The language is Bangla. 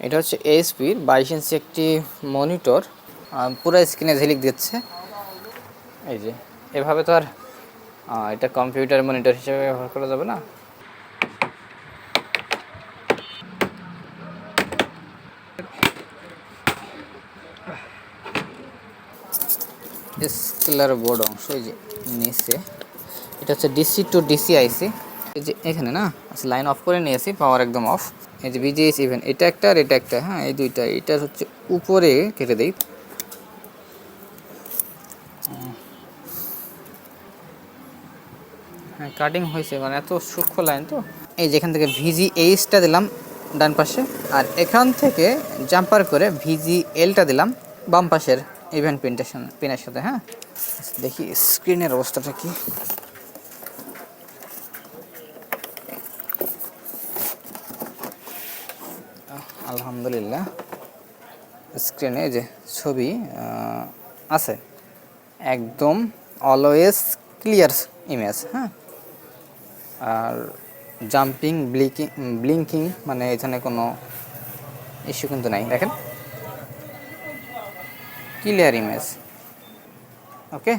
এটা হচ্ছে এসপির বাইশ ইঞ্চি একটি মনিটর পুরো স্ক্রিনে ঝিলিক দিচ্ছে। এই যে, এভাবে তো আর এটা কম্পিউটার মনিটর হিসেবে ব্যবহার করা যাবে না। স্কেলার বোর্ড অংশ, এই যে, নিচে। এটা হচ্ছে ডিসি টু ডিসি আইসি এই যে এখানে না আচ্ছা লাইন অফ করে নিয়েছি পাওয়ার একদম অফ এই যে বিজিএস ইভেন এটা একটা আর এটা একটা হ্যাঁ এই দুইটা, এটা হচ্ছে উপরে কেটে দিই। হ্যাঁ কাটিং হয়েছে মানে এত সূক্ষ্ম লাইন তো। এই যেখান থেকে ভিজি এইচটা দিলাম, ডান পাশে। আর এখান থেকে জাম্পার করে ভিজি এলটা দিলাম, বাম পাশের ইভেন্ট পিনটার পিনের সাথে হ্যাঁ। দেখি স্ক্রিনের অবস্থাটা কি। আলহামদুলিল্লাহ। স্ক্রিনে যে ছবি আছে। একদম অলওয়েজ ক্লিয়ার ইমেজ হ্যাঁ? আর জাম্পিং ব্লিকিং ব্লিঙ্কিং মানে এখানে কোনো ইস্যু কিন্তু নাই। দেখেন। ক্লিয়ার ইমেজ ওকে